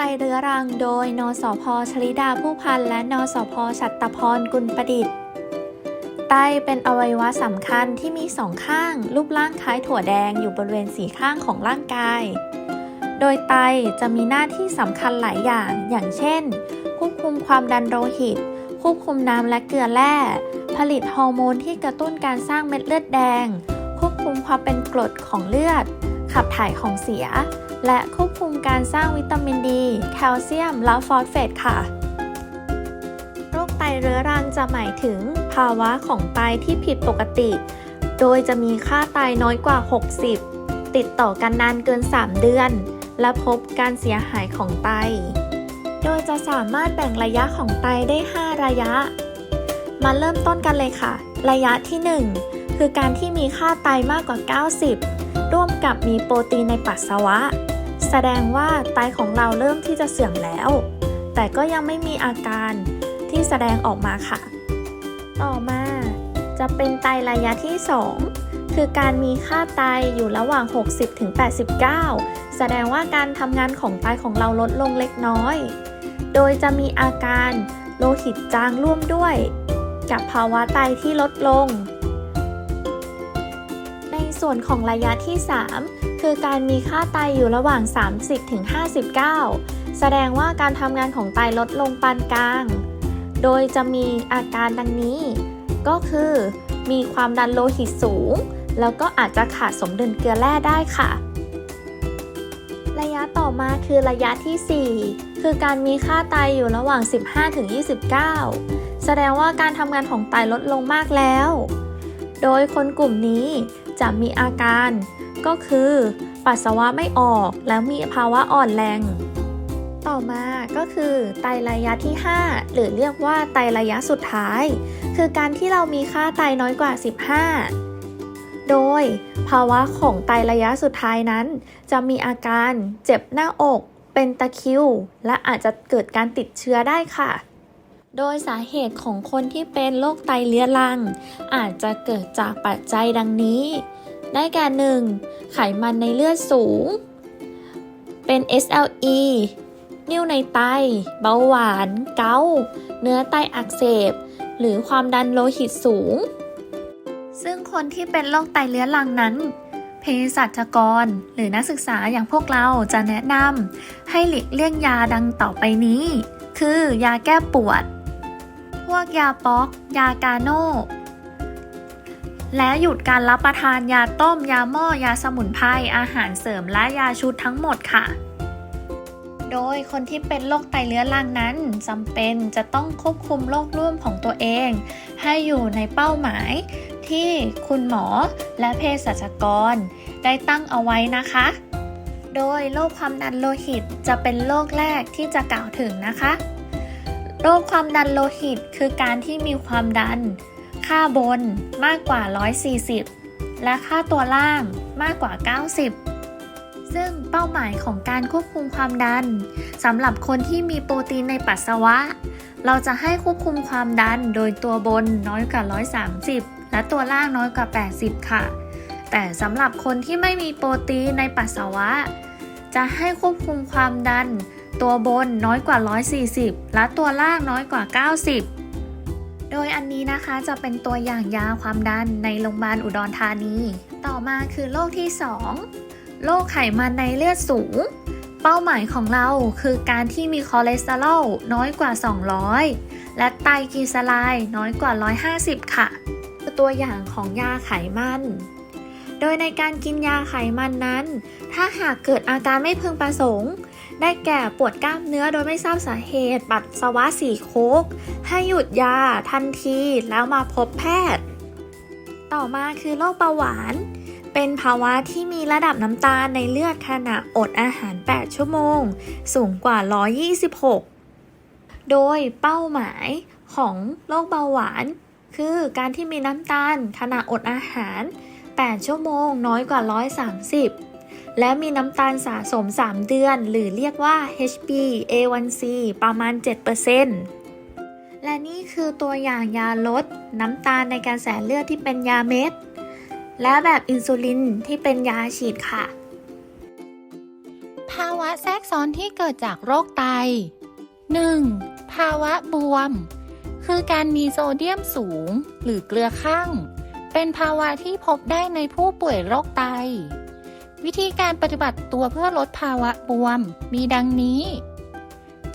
ไตเรื้อรังโดย นสพชลิดาผู้พัน และนสพชัตตพรกุลประดิษฐ์ ไตเป็นอวัยวะสำคัญที่มีสองข้าง รูปร่างคล้ายถั่วแดงอยู่บริเวณสีข้างของร่างกาย โดยไตจะมีหน้าที่สำคัญหลายอย่าง อย่างเช่น ควบคุมความดันโลหิต ควบคุมน้ำและเกลือแร่ ผลิตฮอร์โมนที่กระตุ้นการสร้างเม็ดเลือดแดง ควบคุมความเป็นกรดของเลือด ขับถ่ายของเสีย และควบคุมการสร้างวิตามินดี แคลเซียม และฟอสเฟตค่ะ โรคไตเรื้อรังจะหมายถึงภาวะของไตที่ผิดปกติ โดยจะมีค่าไตน้อยกว่า 60 ติดต่อกันนานเกิน 3 เดือน และพบการเสียหายของไต โดยจะสามารถแบ่งระยะของไตได้ 5 ระยะ มาเริ่มต้นกันเลยค่ะ ระยะที่ 1 คือการที่มีค่าไตมากกว่า 90 ร่วมกับมีโปรตีนในปัสสาวะ แสดงว่าไตของเราเริ่มที่จะเสื่อมแล้ว แต่ก็ยังไม่มีอาการที่แสดงออกมาค่ะ ต่อมาจะเป็นไตระยะที่ 2 คือการมีค่าไตอยู่ระหว่าง 60ถึง89 แสดงว่าการทำงานของไตของเราลดลงเล็กน้อย โดยจะมีอาการโลหิตจางร่วมด้วย กับภาวะไตที่ลดลง ส่วนของระยะที่ 3 คือการมีค่าไตอยู่ระหว่าง 30ถึง59 แสดงว่าการทำงานของไตลดลงปานกลาง โดยจะมีอาการดังนี้ ก็คือ มีความดันโลหิตสูง แล้วก็อาจจะขาดสมดุลเกลือแร่ได้ค่ะ ระยะต่อมาคือระยะที่ 4 คือการมีค่าไตอยู่ระหว่าง 15ถึง29 แสดงว่าการทำงานของไตลดลงมากแล้วโดยคนกลุ่มนี้ จะมีอาการ ก็คือ ปัสสาวะไม่ออกแล้วมีภาวะอ่อนแรง ต่อมาก็คือไตระยะที่ 5 หรือเรียกว่าไตระยะสุดท้าย คือการที่เรามีค่าไตน้อยกว่า 15 โดยภาวะของไตระยะสุดท้ายนั้น จะมีอาการเจ็บหน้าอก เป็นตะคิว และอาจจะเกิดการติดเชื้อได้ค่ะ โดยสาเหตุของคนที่เป็นโรคไตเรื้อรัง อาจจะเกิดจากปัจจัยดังนี้ ได้แก่ 1. ไขมันในเลือดสูง เป็น SLE นิ่วในไต เบาหวาน เกาเนื้อไตอักเสบ หรือความดันโลหิตสูง ซึ่งคนที่เป็นโรคไตเรื้อรังนั้นเภสัชกร หรือนักศึกษาอย่างพวกเราจะแนะนำให้หลีกเลี่ยงยาดังต่อไปนี้ คือยาแก้ปวด พวกยาป๊อก ยากาโน่ และหยุดการรับประทานยาต้ม ยาหม้อ ยาสมุนไพร อาหารเสริม และยาชุดทั้งหมดค่ะ โดยคนที่เป็นโรคไตเรื้อรังนั้นจำเป็นจะต้องควบคุมโรคร่วมของตัวเอง ให้อยู่ในเป้าหมายที่คุณหมอและเภสัชกร ได้ตั้งเอาไว้นะคะ โดยโรคความดันโลหิตจะเป็นโรคแรกที่จะกล่าวถึงนะคะ โรคความดันโลหิตคือการที่มีความดัน ค่าบนมากกว่า 140 และค่าตัวล่างมากกว่า 90 ซึ่งเป้าหมายของการควบคุมความดันสำหรับคนที่มีโปรตีนในปัสสาวะ เราจะให้ควบคุมความดันโดยตัวบนน้อยกว่า 130 และตัวล่างน้อยกว่า 80 ค่ะ แต่สำหรับคนที่ไม่มีโปรตีนในปัสสาวะ จะให้ควบคุมความดัน ตัวบนน้อยกว่า 140 และตัวล่างน้อยกว่า 90 โดยอันนี้นะคะจะเป็นตัวอย่างยาความดันในโรงพยาบาลอุดรธานี ต่อมาคือโรคที่ 2 โรคไขมันในเลือดสูง เป้าหมายของเราคือการที่มีคอเลสเตอรอลน้อยกว่า 200 และไตรกลีเซอไรด์น้อยกว่า 150 ค่ะ ตัวอย่างของยาไขมันโดยในการกินยาไขมันนั้น ถ้าหากเกิดอาการไม่พึงประสงค์ ได้แก่ปวดกล้ามเนื้อโดยไม่ทราบสาเหตุ ปัสสาวะสีโคก ให้หยุดยาทันทีแล้วมาพบแพทย์ ต่อมาคือโรคเบาหวาน เป็นภาวะที่มีระดับน้ำตาลในเลือดขณะอดอาหาร 8 ชั่วโมง สูงกว่า 126 โดยเป้าหมายของโรคเบาหวาน คือการที่มีน้ำตาลขณะอดอาหาร 8 ชั่วโมง น้อยกว่า 130 และมีน้ำตาลสะสม 3 เดือน หรือเรียกว่า HbA1c ประมาณ 7%และนี่คือตัวอย่างยาลด น้ำตาลในกระแสเลือดที่เป็นยาเม็ด และแบบอินซูลินที่เป็นยาฉีดค่ะ ภาวาวะแทรกซ้อนที่เกิดจากโรคไต 1. ภาวะบวม คือการมีโซเดียมสูง หรือเกลือข้าง เป็นภาวะที่พบได้ในผู้ป่วยโรคไต วิธีการปฏิบัติตัวเพื่อลดภาวะบวม มีดังนี้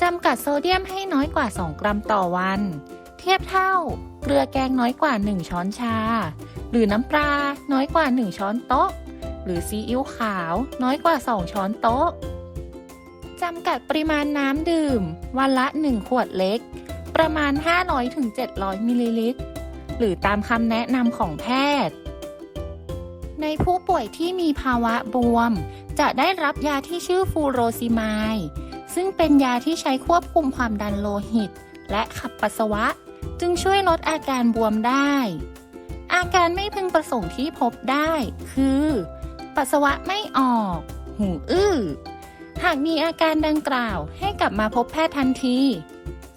จำกัดโซเดียมให้น้อยกว่า 2 กรัมต่อวัน เทียบเท่า เกลือแกงน้อยกว่า 1 ช้อนชา หรือน้ำปลาน้อยกว่า 1 ช้อนโต๊ะ หรือซีอิ๊วขาวน้อยกว่า 2 ช้อนโต๊ะ จำกัดปริมาณน้ำดื่ม วันละ 1 ขวดเล็ก ประมาณ 500-700มิลลิลิตร หรือตามคำแนะนำของแพทย์ ในผู้ป่วยที่มีภาวะบวม จะได้รับยาที่ชื่อฟูโรซิมายซึ่งเป็นยาที่ใช้ควบคุมความดันโลหิต และขับปัสสาวะ จึงช่วยลดอาการบวมได้ อาการไม่พึงประสงค์ที่พบได้ คือ ปัสสาวะไม่ออก หูอื้อ หากมีอาการดังกล่าวให้กลับมาพบแพทย์ทันที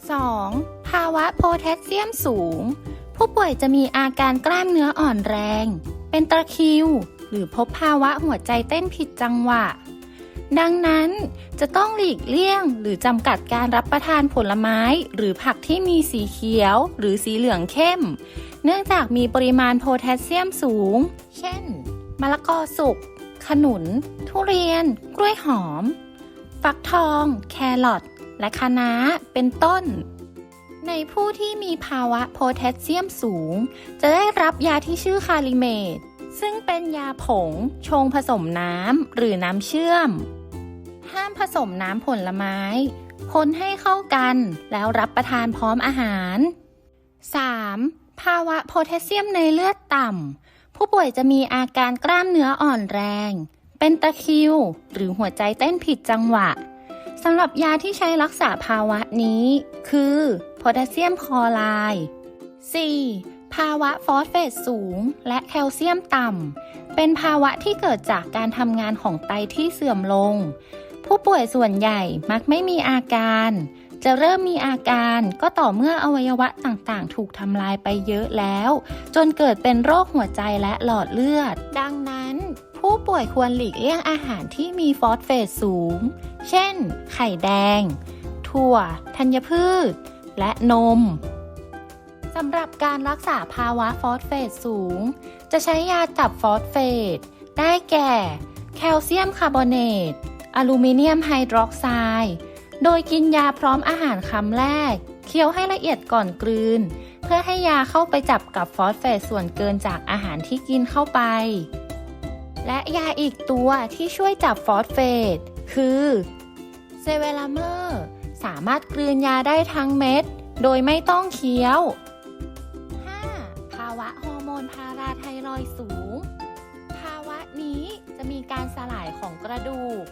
2. ภาวะโพแทสเซียมสูง ผู้ป่วยจะมีอาการกล้ามเนื้ออ่อนแรง เป็นตะคริว หรือพบภาวะหัวใจเต้นผิดจังหวะ ดังนั้นจะต้องหลีกเลี่ยงหรือจำกัดการรับประทานผลไม้หรือผักที่มีสีเขียว หรือสีเหลืองเข้ม เนื่องจากมีปริมาณโพแทสเซียมสูง เช่น มะละกอสุก ขนุน ทุเรียน กล้วยหอม ฟักทอง แครอทและคะน้าเป็นต้น ในผู้ที่มีภาวะโพแทสเซียมสูง จะได้รับยาที่ชื่อคาลิเมต ซึ่งเป็นยาผง ชงผสมน้ำหรือน้ำเชื่อม ห้ามผสมน้ำผลไม้ คนให้เข้ากันแล้วรับประทานพร้อมอาหาร 3. ภาวะโพแทสเซียมในเลือดต่ำ ผู้ป่วยจะมีอาการกล้ามเนื้ออ่อนแรง เป็นตะคริว หรือหัวใจเต้นผิดจังหวะ สำหรับยาที่ใช้รักษาภาวะนี้ คือโพแทสเซียมคลอไรด์ 4. ภาวะฟอสเฟตสูง และแคลเซียมต่ำ เป็นภาวะที่เกิดจากการทำงานของไตที่เสื่อมลง ผู้ป่วยส่วนใหญ่มักไม่มีอาการ จะเริ่มมีอาการก็ต่อเมื่ออวัยวะต่างๆ ถูกทำลายไปเยอะแล้ว จนเกิดเป็นโรคหัวใจและหลอดเลือด ดังนั้น ผู้ป่วยควรหลีกเลี่ยงอาหารที่มีฟอสเฟตสูง เช่น ไข่แดง ถั่ว ธัญพืช และนมสำหรับการรักษาภาวะฟอสเฟตสูง จะใช้ยาจับฟอสเฟต ได้แก่ แคลเซียมคาร์บอเนต อลูมิเนียมไฮดรอกไซด์ โดยกินยาพร้อมอาหารคำแรก เคี้ยวให้ละเอียดก่อนกลืน เพื่อให้ยาเข้าไปจับกับฟอสเฟตส่วนเกินจากอาหารที่กินเข้าไป และยาอีกตัวที่ช่วยจับฟอสเฟต คือเซเวลาเมอร์ สามารถกลืนยาได้ทั้งเม็ด โดยไม่ต้องเคี้ยว 5. ภาวะฮอร์โมนพาราไทรอยสูง ภาวะนี้จะมีการสลายของกระดูก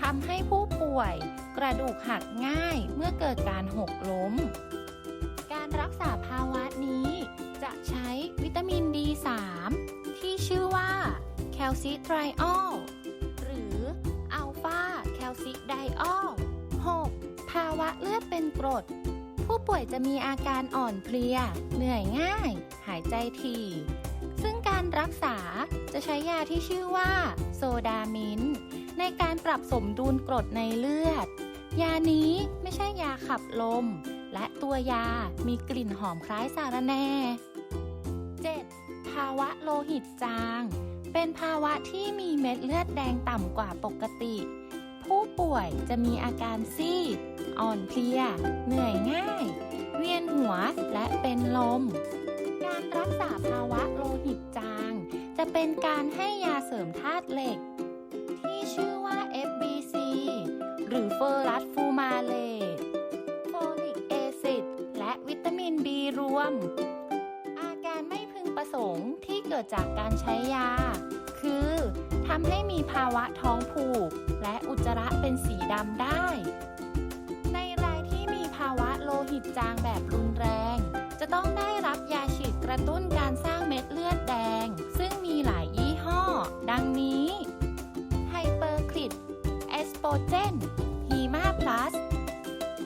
ทำให้ผู้ป่วยกระดูกหักง่ายเมื่อเกิดการหกล้ม การรักษาภาวะนี้จะใช้วิตามิน D3 ที่ชื่อ ลซิไตรออล หรืออัลฟาแคลซิไดออล 6. ภาวะเลือดเป็นกรด ผู้ป่วยจะมีอาการอ่อนเพลีย เหนื่อยง่าย หายใจถี่ ซึ่งการรักษาจะใช้ยาที่ชื่อว่าโซดามิน ในการปรับสมดุลกรดในเลือด ยานี้ไม่ใช่ยาขับลม และตัวยามีกลิ่นหอมคล้ายสาระแน่ 7. ภาวะโลหิตจาง เป็นภาวะที่มีเม็ดเลือดแดงต่ำกว่าปกติ ผู้ป่วยจะมีอาการซีด อ่อนเพลีย เหนื่อยง่าย เวียนหัวและเป็นลม การรักษาภาวะโลหิตจาง จะเป็นการให้ยาเสริมธาตุเหล็ก ที่ชื่อว่า FBC หรือเฟอร์รัสฟูมาเลตโฟลิกแอซิดและวิตามิน B รวม อาการไม่พึงประสงค์ที่เกิดจากการใช้ยาำให้มีภาวะท้องผูก และอุจจาระเป็นสีดำได้ ในรายที่มีภาวะโลหิตจางแบบรุนแรง จะต้องได้รับยาฉีดกระตุ้นการสร้างเม็ดเลือดแดง ซึ่งมีหลายยี่ห้อ ดังนี้ไฮเปอร์คลิดเอสโปเจนฮีมาพลัส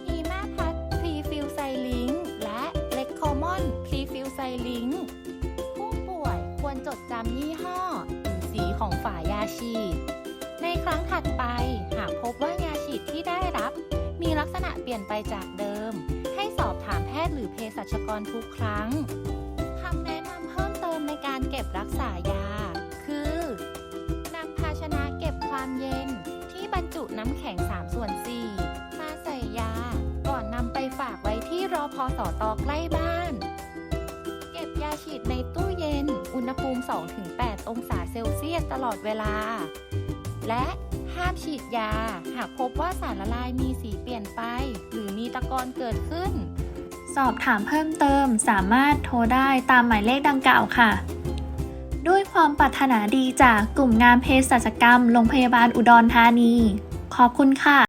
ฮีมาพลัสพรีฟิลไซลิงและเลคโคมอนพรีฟิลไซลิงผู้ป่วยควรจดจำยี่ห้อ ของฝายาฉีด ในครั้งถัดไปหากพบว่ายาฉีดที่ได้รับ มีลักษณะเปลี่ยนไปจากเดิม ให้สอบถามแพทย์หรือเภสัชกรทุกครั้งคำแนะนำเพิ่มเติมในการเก็บรักษายา คือนำภาชนะเก็บความเย็นที่บรรจุน้ำแข็ง3ส่วน4มาใส่ยา ก่อนนำไปฝากไว้ที่รอพอสอตอใกล้บ้านาฉีดในตู้เย็น อุณหภูมิ 2-8 องศาเซลเซียสตลอดเวลา และห้ามฉีดยา หากพบว่าสารละลายมีสีเปลี่ยนไป หรือมีตะกอนเกิดขึ้น สอบถามเพิ่มเติมสามารถโทรได้ตามหมายเลขดังกล่าวค่ะ ด้วยความปรารถนาดีจากกลุ่มงานเภสัชกรรม โรงพยาบาลอุดรธานี ขอบคุณค่ะ